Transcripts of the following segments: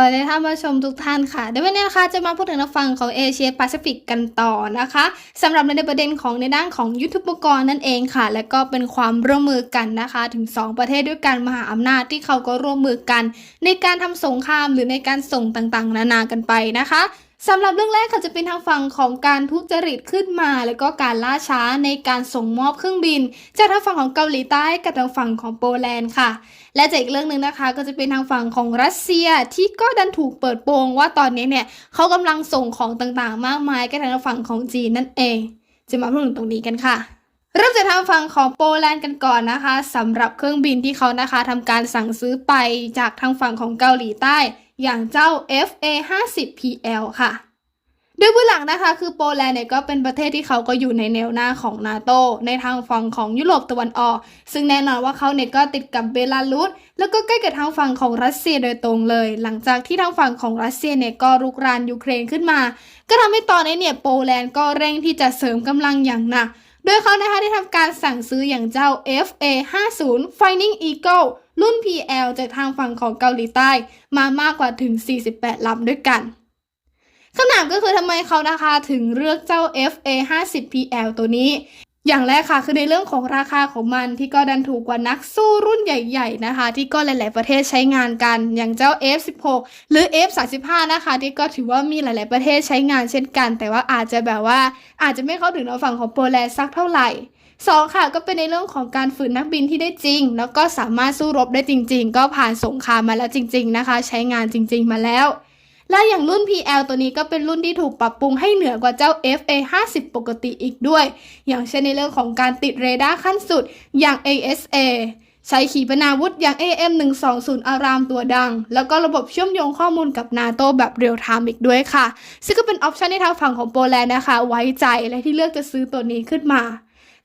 วัสดีท่านผู้ชมทุกท่านค่ะเดี๋ยววันนี้นะคะจะมาพูดถึงฝั่งของเอเชียแปซิฟิกกันต่อนะคะสำหรับในประเด็นของในด้านของยุทธุปกรณ์นั่นเองค่ะ และก็เป็นความร่วมมือกันนะคะ ถึง 2 ประเทศด้วยกันมหาอำนาจที่เขาก็ร่วมมือกัน ในการทำสงครามหรือในการส่งต่างๆ นานากันไปนะคะ สำหรับเรื่องแรกค่ะจะเป็นทางฝั่งของการทุจริตขึ้นมา แล้วก็การล่าช้าในการส่งมอบเครื่องบิน จากทางฝั่งของเกาหลีใต้กับทางฝั่งของโปแลนด์ค่ะ และจากอีกเรื่องหนึ่งนะคะ ก็จะเป็นทางฝั่งของรัสเซียที่ก็ดันถูกเปิดโปงว่าตอนนี้เนี่ยเขากำลังส่งของต่างๆ มากมายกับทางฝั่งของจีนนั่นเอง จะมาพูดถึงตรงนี้กันค่ะเริ่มจากทางฝั่งของโปแลนด์กันก่อนนะคะสำหรับเครื่องบินที่เขานะคะทำการสั่งซื้อไปจากทางฝั่งของเกาหลีใต้ อย่างเจ้า FA50PL ค่ะ โดยเบื้องหลังนะคะคือโปแลนด์เนี่ยก็เป็นประเทศที่เขาก็อยู่ในแนวหน้าของนาโตในทางฝั่งของยุโรปตะวันออก ซึ่งแน่นอนว่าเขาเนี่ยก็ติดกับเบลารุสแล้วก็ใกล้กับทางฝั่งของรัสเซียโดยตรงเลย หลังจากที่ทางฝั่งของรัสเซียเนี่ยก็รุกรานยูเครนขึ้นมา ก็ทำให้ตอนนี้เนี่ยโปแลนด์ก็เร่งที่จะเสริมกำลังอย่างหนัก โดยเขานะคะได้ทำการสั่งซื้ออย่างเจ้า FA50 Finding Eagle รุ่น PL จากทางฝั่งของเกาหลีใต้ มามากกว่าถึง 48ลำด้วยกันคำถามก็คือทำไมเขานะคะถึงเลือกเจ้า FA50PL ตัวนี้ อย่างแรกค่ะคือในเรื่องของราคาของมันที่ก็ดันถูกกว่านักสู้รุ่นใหญ่ๆนะคะ ที่ก็หลาย ๆ ประเทศใช้งานกัน อย่างเจ้า F16 หรือ F35 นะคะ ที่ก็ถือว่ามีหลาย ๆ ประเทศใช้งานเช่นกัน แต่ว่าอาจจะแบบว่าอาจจะไม่เข้าถึงทางฝั่งของโปรแลนด์สักเท่าไหร่สองค่ะก็เป็นในเรื่องของการฝึกนักบินที่ได้จริง แล้วก็สามารถสู้รบได้จริง ๆ ก็ผ่านสงครามมาแล้วจริง ๆ นะคะ ใช้งานจริง ๆ มาแล้ว และอย่างรุ่น PL ตัวนี้ก็เป็นรุ่นที่ถูกปรับปรุงให้เหนือกว่าเจ้า FA50 ปกติอีกด้วย อย่างเช่นในเรื่องของการติดเรดาร์ขั้นสุดอย่าง ASA ใช้ขีปนาวุธอย่าง AM120 อารามตัวดัง แล้วก็ระบบเชื่อมโยงข้อมูลกับนาโตแบบเรียลไทม์อีกด้วยค่ะ ซึ่งก็เป็นออปชันที่ทางฝั่งของโปแลนด์นะคะ ไว้ใจและที่เลือกจะซื้อตัวนี้ขึ้นมา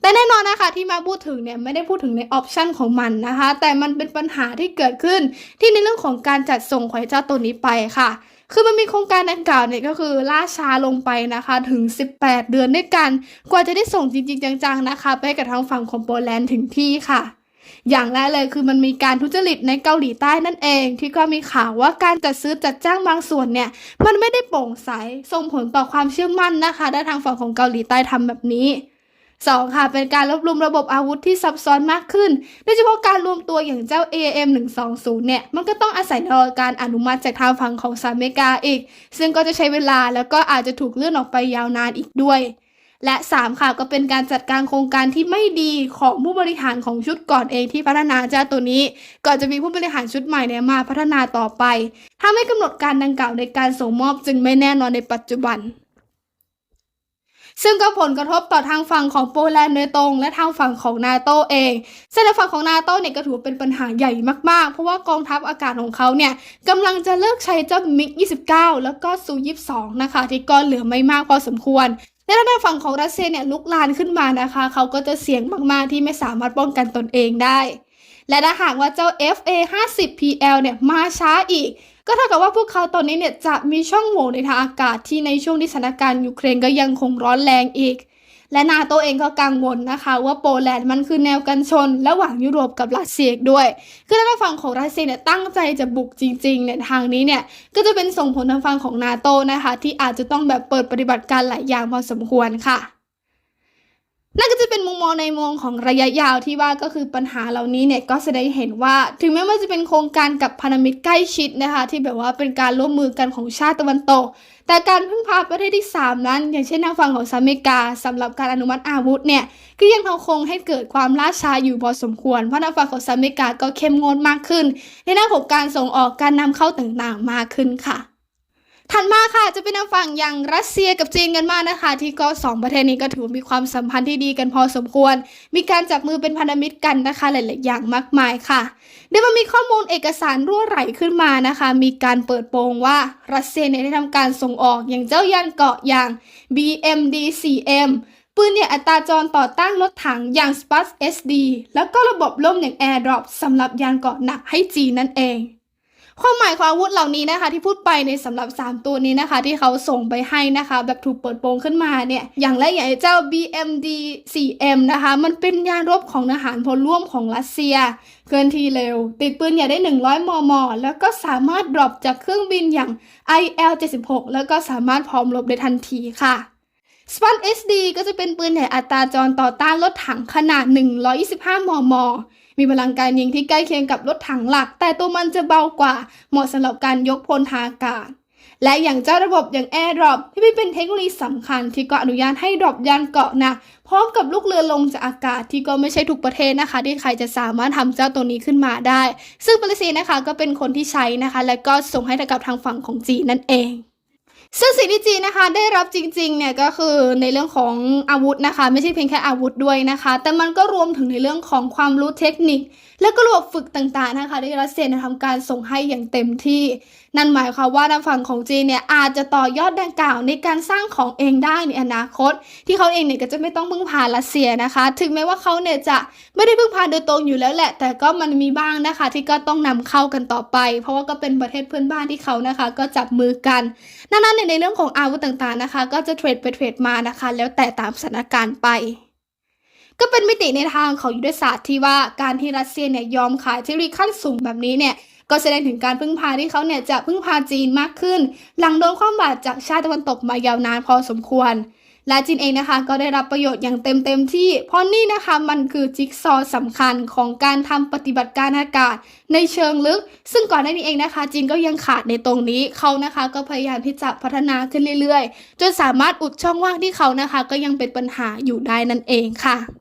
แต่แน่นอนนะคะที่มาพูดถึงเนี่ยไม่ได้พูดถึงในออปชันของมันนะคะ แต่มันเป็นปัญหาที่เกิดขึ้นที่ในเรื่องของการจัดส่งของเจ้าตัวนี้ไปค่ะ คือมันมีโครงการดังกล่าวเนี่ยก็คือล่าช้าลงไปนะคะถึง 18 เดือนด้วยกัน กว่าจะได้ส่งจริงๆ จังๆนะคะ ไปกับทางฝั่งของโปแลนด์ถึงที่ค่ะอย่างแรกเลยคือมันมีการทุจริตในเกาหลีใต้นั่นเอง ที่ก็มีข่าวว่าการจัดซื้อจัดจ้างบางส่วนเนี่ย มันไม่ได้โปร่งใสส่งผลต่อความเชื่อมั่นนะคะด้านทางฝั่งของเกาหลีใต้ทำแบบนี้ สองค่ะ เป็นการรวบรวมระบบอาวุธที่ซับซ้อนมากขึ้น โดยเฉพาะการรวมตัวอย่างเจ้า AM 120เนี่ย มันก็ต้องอาศัยในการอนุมัติจากทางฝั่งของสหรัฐอเมริกาอีก ซึ่งก็จะใช้เวลาแล้วก็อาจจะถูกเลื่อนออกไปยาวนานอีกด้วยและ 3 ค่ะก็เป็นการจัดการโครงการที่ไม่ดีของผู้บริหารของชุดก่อนเองที่พัฒนาเจ้าตัวนี้ ก่อนจะมีผู้บริหารชุดใหม่เนี่ยมาพัฒนาต่อไปทำให้กำหนดการดังกล่าวในการส่งมอบจึงไม่แน่นอนในปัจจุบัน ซึ่งก็ผลกระทบต่อทางฝั่งของโปแลนด์โดยตรง และทางฝั่งของนาโตเองซึ่งในฝั่งของนาโตเนี่ยก็ถือเป็นปัญหาใหญ่มากๆ เพราะว่ากองทัพอากาศของเขาเนี่ยกำลังจะเลิกใช้เจ้ามิก 29 แล้วก็ซู22 นะคะ ที่ก็เหลือไม่มากพอสมควรและทางฝั่งของรัสเซียเนี่ยลุกลานขึ้นมานะคะ เขาก็จะเสี่ยงมากๆที่ไม่สามารถป้องกันตนเองได้ และถ้าหากว่าเจ้า FA50PL เนี่ยมาช้าอีก ก็เท่ากับว่าพวกเขาตอนนี้เนี่ยจะมีช่องโหว่ในทางอากาศที่ในช่วงที่สถานการณ์ยูเครนก็ยังคงร้อนแรงอีก และนาโตเองก็กังวลนะคะ ว่าโปแลนด์มันคือแนวกันชน ระหว่างยุโรปกับรัสเซียด้วย คือทางฝั่งของรัสเซียเนี่ยตั้งใจจะบุกจริงๆเนี่ยทางนี้เนี่ยก็จะเป็นส่งผลทางฝั่งของนาโตนะคะ ที่อาจจะต้องแบบเปิดปฏิบัติการหลายอย่างพอสมควรค่ะนั่นก็จะเป็น มองในมุมของระยะยาวที่ว่าก็คือปัญหาเหล่านี้เนี่ยก็แสดงให้เห็นว่า ถึงแม้ว่าจะเป็นโครงการกับพันธมิตรใกล้ชิดนะคะ ที่แบบว่าเป็นการร่วมมือกันของชาติตะวันตก แต่การพึ่งพาประเทศที่ 3 นั้น อย่างเช่นทางฝั่งของสหรัฐอเมริกาสำหรับการอนุมัติอาวุธเนี่ยก็ยังคงให้เกิดความล่าช้าอยู่พอสมควรเพราะทางฝั่งของสหรัฐอเมริกาก็เข้มงวดมากขึ้น ในด้านของการส่งออกการนำเข้าต่างๆมากขึ้นค่ะ ถัดมาค่ะจะเป็นทางฝั่งอย่างรัสเซียกับจีนกันมากนะคะ ที่ก็สองประเทศนี้ก็ถือว่ามีความสัมพันธ์ที่ดีกันพอสมควร มีการจับมือเป็นพันธมิตรกันนะคะหลายๆอย่างมากมายค่ะเดี๋ยวมันมีข้อมูลเอกสารรั่วไหลขึ้นมานะคะ มีการเปิดโปงว่ารัสเซียเนี่ยได้ทำการส่งออกอย่างเจ้ายานเกาะอย่าง BMD-4M ปืนเนี่ยอัตราจรต่อต้านรถถังอย่าง Spus SD แล้วก็ระบบล่มอย่าง AirDrop สำหรับยานเกาะหนักให้จีนนั่นเอง ความหมายของอาวุธเหล่านี้นะคะ ที่พูดไปในสำหรับ 3 ตัวนี้นะคะ ที่เขาส่งไปให้นะคะ แบบถูกเปิดโปงขึ้นมาเนี่ยอย่างแรกอย่างเจ้า BMD 4M นะคะ มันเป็นยานรบของทหารพลร่วมของรัสเซีย เคลื่อนที่เร็ว ติดปืนใหญ่ได้ 100 มม แล้วก็สามารถดรอปจากเครื่องบินอย่าง IL-76 แล้วก็สามารถพร้อมรบได้ทันทีค่ะสปัน SD ก็จะเป็นปืนใหญ่อัตราจรต่อต้านรถถังขนาด 125 มม มีพลังการยิงที่ใกล้เคียงกับรถถังหลัก แต่ตัวมันจะเบากว่า เหมาะสำหรับการยกพลทางอากาศ และอย่างเจ้าระบบอย่าง Air Drop ที่เป็นเทคโนโลยีสำคัญที่ก็อนุญาตให้ดรอปยานเกาะหนักพร้อมกับลูกเรือลงจากอากาศที่ก็ไม่ใช่ทุกประเทศนะคะ ที่ใครจะสามารถทำเจ้าตัวนี้ขึ้นมาได้ ซึ่งมาเลเซียนะคะก็เป็นคนที่ใช้นะคะ และก็ส่งให้กับทางฝั่งของจีนนั่นเอง ซึ่งสิ่งที่จีนนะคะได้รับจริงๆเนี่ยก็คือในเรื่องของอาวุธนะคะ ไม่ใช่เพียงแค่อาวุธด้วยนะคะ แต่มันก็รวมถึงในเรื่องของความรู้เทคนิค และก็ระบบฝึกต่างๆนะคะที่รัสเซียทำการส่งให้อย่างเต็มที่ นั่นหมายความว่าทางฝั่งของจีนเนี่ยอาจจะต่อยอดดังกล่าวในการสร้างของเองได้ในอนาคต ที่เขาเองเนี่ยก็จะไม่ต้องพึ่งพารัสเซียนะคะ ถึงแม้ว่าเขาเนี่ยจะไม่ได้พึ่งพาโดยตรงอยู่แล้วแหละ แต่ก็มันมีบ้างนะคะ ที่ก็ต้องนำเข้ากันต่อไป เพราะว่าก็เป็นประเทศเพื่อนบ้านที่เขานะคะ ก็จับมือกันดังนั้นเนี่ยในเรื่องของอาวุธต่างๆนะคะ ก็จะเทรดไปเทรดมานะคะ แล้วแต่ตามสถานการณ์ไป ก็เป็นมิติในทางของยุทธศาสตร์ที่ว่าการที่รัสเซียเนี่ยยอมขายเทคโนโลยีขั้นสูงแบบนี้เนี่ยก็แสดงถึงการพึ่งพาที่เขาเนี่ยจะพึ่งพาจีนมากขึ้น หลังโดนความบาดจากชาติตะวันตกมายาวนานพอสมควร และจีนเองนะคะก็ได้รับประโยชน์อย่างเต็มเต็มๆที่ เพราะนี่นะคะมันคือจิ๊กซอว์สำคัญของการทำปฏิบัติการอากาศในเชิงลึก ซึ่งก่อนหน้านี้เองนะคะจีนก็ยังขาดในตรงนี้เขานะคะก็พยายามที่จะพัฒนาขึ้นเรื่อยๆ จนสามารถอุดช่องว่างที่เขานะคะ ก็ยังเป็นปัญหาอยู่ได้นั่นเองค่ะ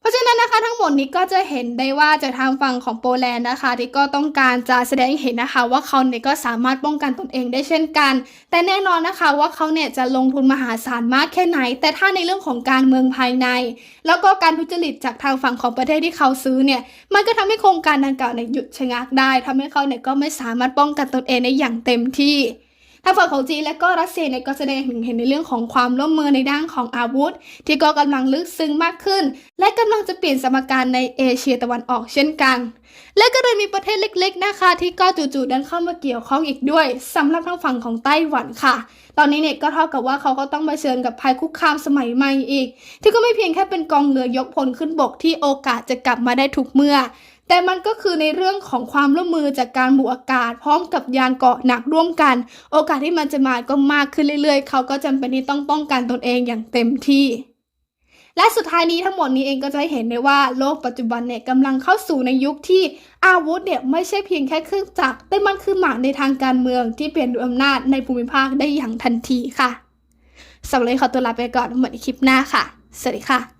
เพราะฉะนั้นนะคะทั้งหมดนี้ก็จะเห็นได้ว่าจากทางฝั่งของโปแลนด์นะคะที่ก็ต้องการจะแสดงเห็นนะคะว่าเขาเนี่ยก็สามารถป้องกันตนเองได้เช่นกัน แต่แน่นอนนะคะว่าเขาเนี่ยจะลงทุนมหาศาลมากแค่ไหน แต่ถ้าในเรื่องของการเมืองภายใน แล้วก็การทุจริตจากทางฝั่งของประเทศที่เขาซื้อเนี่ยมันก็ทำให้โครงการดังกล่าวเนี่ยหยุดชะงักได้ทำให้เขาเนี่ยก็ไม่สามารถป้องกันตนเองได้อย่างเต็มที่ ทางฝั่งของจีนและก็รัสเซียเนี่ยก็แสดงเห็นในเรื่องของความร่วมมือในด้านของอาวุธ ที่ก็กำลังลึกซึ้งมากขึ้น และกำลังจะเปลี่ยนสมการในเอเชียตะวันออกเช่นกัน และก็เลยมีประเทศเล็ก ๆ นะคะ ที่ก็จู่ๆดันเข้ามาเกี่ยวข้องอีกด้วยสำหรับทางฝั่งของไต้หวันค่ะ ตอนนี้เนี่ยก็เท่ากับว่าเขาก็ต้องมาเชิญกับภัยคุกคามสมัยใหม่อีก ที่ก็ไม่เพียงแค่เป็นกองเรือยกพลขึ้นบกที่โอกาสจะกลับมาได้ทุกเมื่อ แต่มันก็คือในเรื่องของความร่วมมือจากการบุกอากาศ พร้อมกับยานเกาะหนักร่วมกัน โอกาสที่มันจะมาก็มากขึ้นเรื่อยๆ เขาก็จำเป็นที่ต้องป้องกันตนเองอย่างเต็มที่ และสุดท้ายนี้ทั้งหมดนี้เองก็จะเห็นได้ว่าโลกปัจจุบันเนี่ยกำลังเข้าสู่ในยุคที่อาวุธเนี่ยไม่ใช่เพียงแค่เครื่องจักรแต่มันคือหมากในทางการเมืองที่เปลี่ยนดูอำนาจในภูมิภาคได้อย่างทันทีค่ะสำหรับวันนี้ขอตัวลาไปก่อนเหมือนคลิปหน้าค่ะ สวัสดีค่ะ